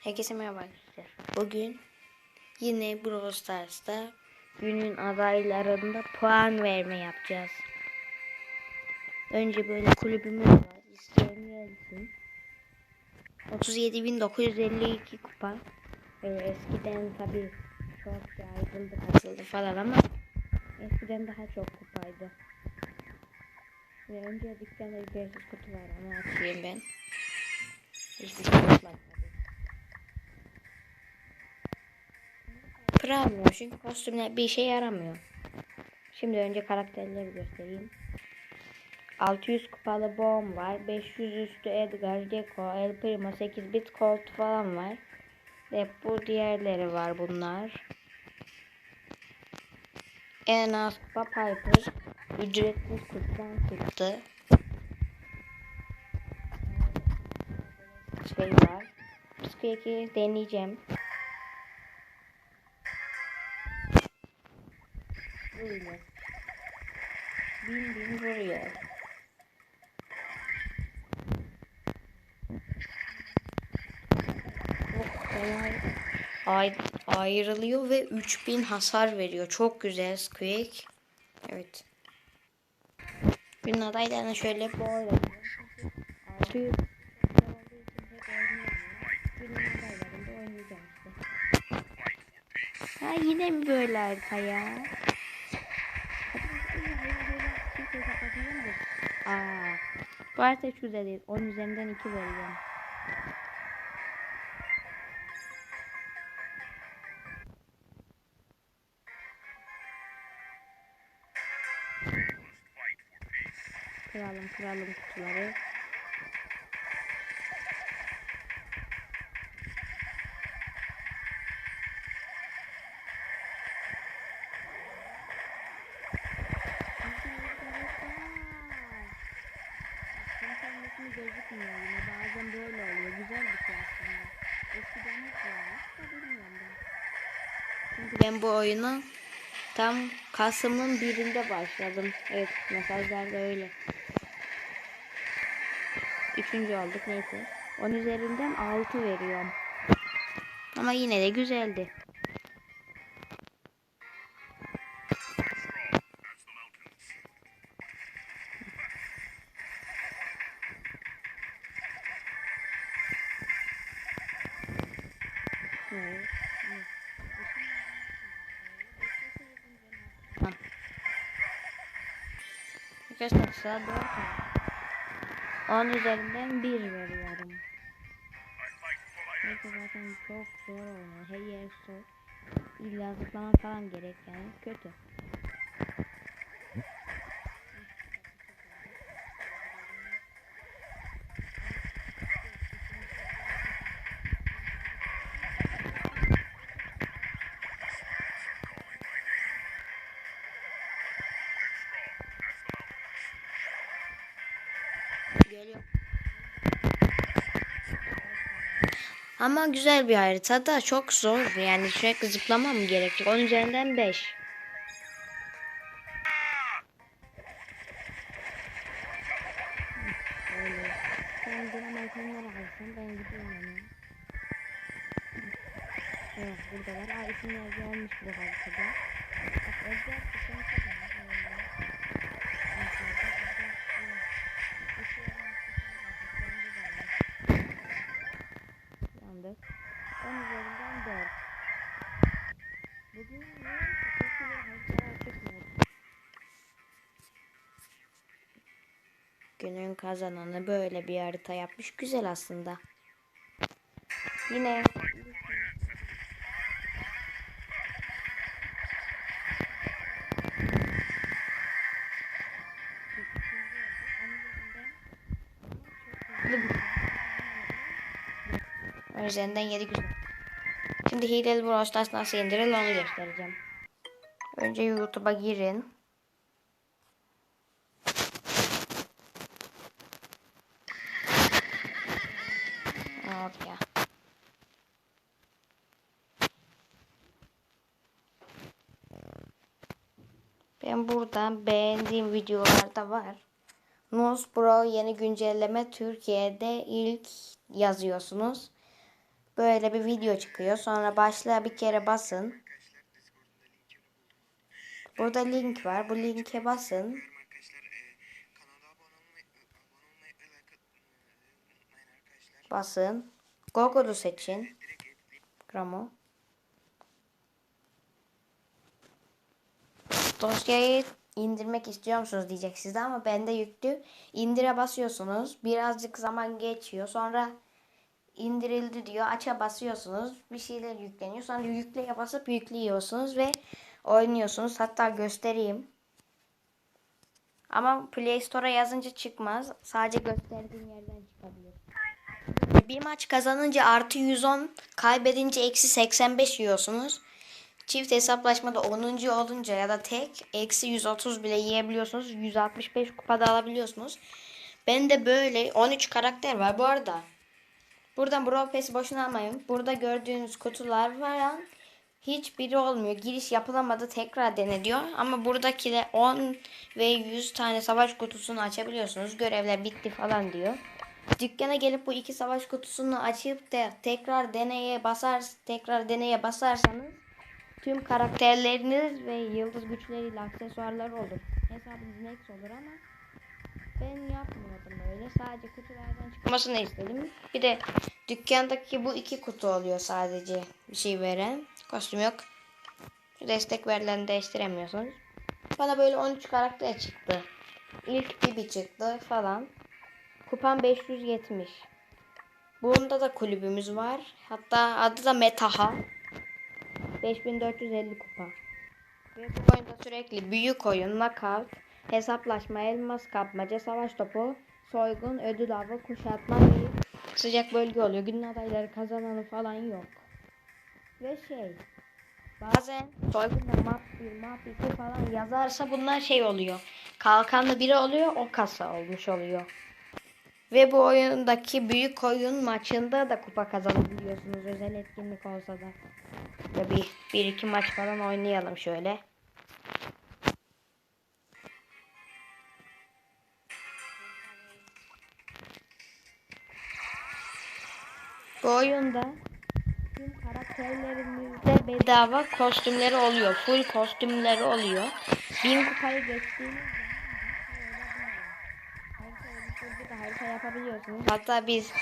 Herkese merhaba arkadaşlar. Bugün yine Brawl Stars'ta günün adaylarında puan verme yapacağız. Önce böyle kulübümüz var. İsteyen gelsin. 37.952 kupa. Böyle eskiden tabi çok ayrıldı katıldı falan ama eskiden daha çok kupaydı. Ve önce dükkanda ücretsiz kutu var onu açayım ben. Hiçbir şey tabii. Para almıyor çünkü kostümler bir işe yaramıyor. Şimdi önce karakterleri göstereyim. 600 kupalı Bomb var. 500 üstü Edgar, Gecko, El Primo, 8 bit Colt falan var. Ve bu diğerleri var bunlar. En az kupa Piper. Ücretsiz kutudan çıktı. Şey var. Squeak'i deneyeceğim. Böyle. Bin bin vuruyor. Oh, kolay. Ay ayrılıyor ve 3000 hasar veriyor. Çok güzel Squeak. Evet. Günün adaylarına şöyle bu oynuyor. 600 Günün adaylarında oynayacağım işte. Ha yine mi böyle harita ya? Aa, bu harita hiç güzel değil. 10 üzerinden 2 veriyorum. Kıralım kıralım kutuları. Gözükmüyor yine. Bazen böyle oluyor. Güzel bir şey aslında. Eskiden hep varmış ben bu oyunu tam Kasım'ın birinde başladım. Evet mesajlarda öyle. Üçüncü olduk neyse. 10 üzerinden 6 veriyorum. Ama yine de güzeldi. Arkadaşlar saat 4 10 üzerinden 1 veriyorum. Neyse zaten çok zor oynuyor. Her yer zor. İlla zıplama falan gerek yani. Kötü. Ama güzel bir harita da çok zor. Yani sürekli zıplamam gerekecek. 10 üzerinden 5. Öyle. Sen diğer itemleri alsın. Ben gidiyorum hemen. Evet buradalar. Aa isimler gelmiş bu haritada. Bak Edgar isim kazanır. Günün kazananı böyle bir harita yapmış. Güzel aslında. Yine üzerinden 7 güzel. Şimdi hileli Brawl nasıl indirilir onu göstereceğim. Önce YouTube'a girin. Hop ya. Ben burada beğendiğim videolarda var. Nuz Pro yeni güncelleme Türkiye'de ilk yazıyorsunuz. Böyle bir video çıkıyor. Sonra başlığa bir kere basın. Burada link var. Bu linke basın. Arkadaşlar e, kanala abone Dosyayı indirmek istiyor musunuz diyecek size ama bende yüklü. İndire basıyorsunuz. Birazcık zaman geçiyor. Sonra indirildi diyor. Aça basıyorsunuz. Bir şeyler yükleniyor. Sonra yükleye basıp yüklüyorsunuz ve oynuyorsunuz. Hatta göstereyim. Ama Play Store'a yazınca çıkmaz. Sadece gösterdiğim yerden çıkabilir. Bir maç kazanınca artı 110, kaybedince eksi 85 yiyorsunuz. Çift hesaplaşmada 10. olunca ya da tek eksi 130 bile yiyebiliyorsunuz. 165 kupada alabiliyorsunuz. Ben de böyle 13 karakter var. Bu arada buradan Brawl Pass'i boşuna almayın. Burada gördüğünüz kutular var. Hiçbiri olmuyor. Giriş yapılamadı tekrar dene diyor. Ama buradaki de 10 ve 100 tane savaş kutusunu açabiliyorsunuz. Görevler bitti falan diyor. Dükkana gelip bu iki savaş kutusunu açıp da tekrar deneye basar tekrar deneye basarsanız tüm karakterleriniz ve yıldız güçleriyle aksesuarlar olur. Hesabınız net olur ama ben yapmıyordum öyle. Sadece kutulardan çıkmasını istedim. Bir de dükkandaki bu iki kutu oluyor sadece bir şey veren. Kostüm yok. Destek verilen değiştiremiyorsunuz. Bana böyle 13 karakter çıktı. İlk Bibi çıktı falan. Kupam 570. Bunda da kulübümüz var. Hatta adı da Metaha. 5450 kupa. Ve bu oyunda sürekli büyük oyun, knockout, hesaplaşma, elmas kapmaca, savaş topu, soygun, ödül avı, kuşatma ve sıcak bölge oluyor. Günün adayları kazananı falan yok. Ve şey bazen soygunla map 1, map 2 falan yazarsa bunlar şey oluyor. Kalkanlı biri oluyor o kasa olmuş oluyor. Ve bu oyundaki büyük oyun maçında da kupa kazanabiliyorsunuz özel etkinlik olsa da. Ya bir, bir iki maç falan oynayalım şöyle. Bu oyunda tüm karakterlerimizde bedava kostümleri oluyor. Full kostümleri oluyor. Bin kupayı geçtiğiniz oluşturdu da harita yapabiliyorsunuz. Hatta biz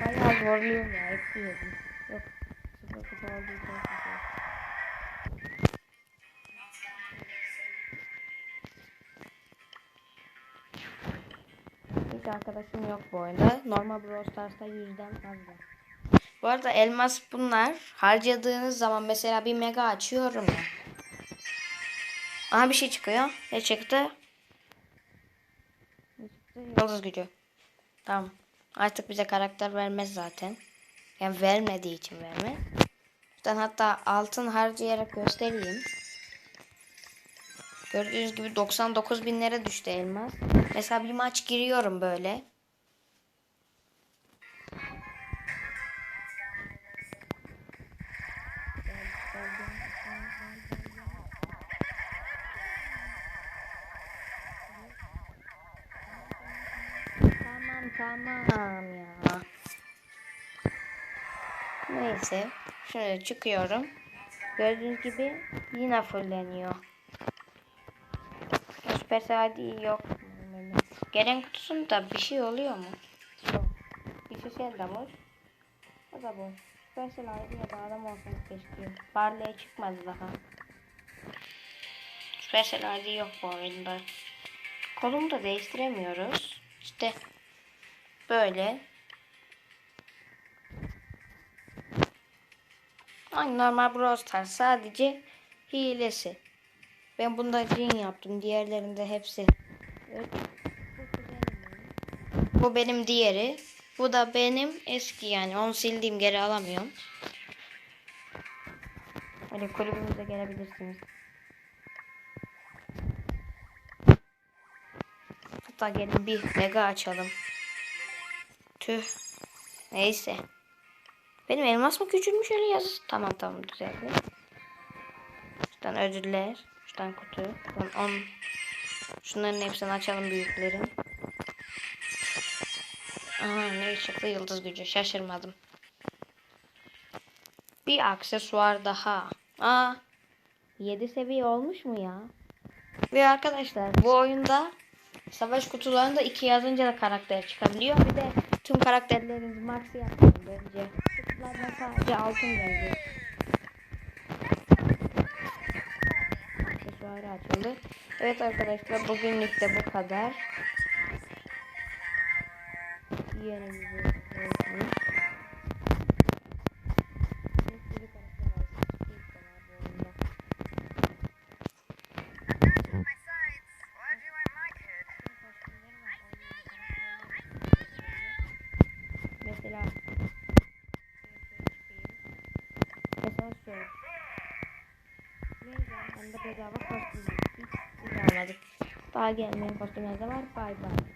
bayağı zorluyorum ya. Eksi yedim. Yok. Sıfır kupa olduğu için. Hiç arkadaşım yok bu oyunda. Normal Brawl Stars'ta yüzden fazla. Bu arada elmas bunlar. Harcadığınız zaman mesela bir mega açıyorum ya. Aha bir şey çıkıyor. Ne çıktı? Yıldız gücü. Tamam. Artık bize karakter vermez zaten. Yani vermediği için vermez. Ben hatta altın harcayarak göstereyim. Gördüğünüz gibi 99 binlere düştü elmas. Mesela bir maç giriyorum böyle. Tamam ya. Neyse. Şöyle çıkıyorum. Gördüğünüz gibi yine fulleniyor. Süpersel ID yok. Gelen kutusunda bir şey oluyor mu? Yok. Bir şey de boş. O da boş. Süpersel ID'ye bağlam olsun keşke. Barley'e çıkmadı daha. Süpersel ID yok bu oyunda. Kolumu da değiştiremiyoruz. İşte böyle. Aynı normal Brawl Stars sadece hilesi. Ben bunda cin yaptım. Diğerlerinde hepsi. Evet. Bu benim diğeri. Bu da benim eski yani. Onu sildiğim geri alamıyorum. Hadi kulübümüze gelebilirsiniz. Hatta gelin bir mega açalım. Tüh. Neyse. Benim elmas mı küçülmüş öyle yaz. Tamam tamam düzeldi. Şuradan ödüller. tane kutu. Tamam, on. Şunların hepsini açalım büyüklerin. Aha ne çıktı yıldız gücü şaşırmadım. Bir aksesuar daha. Aa 7 seviye olmuş mu ya? Ve arkadaşlar bu oyunda savaş kutularında iki yazınca da karakter çıkabiliyor. Bir de tüm karakterlerinizi max yapmayın bence. Kutulardan sadece altın gelecek. Aksesuarı açıldı. Evet arkadaşlar bugünlük de bu kadar. Mesela Mesela şu. Neydi? Bende bedava kostüm almadık. Daha gelmeyen kostümler de var. Bay bay.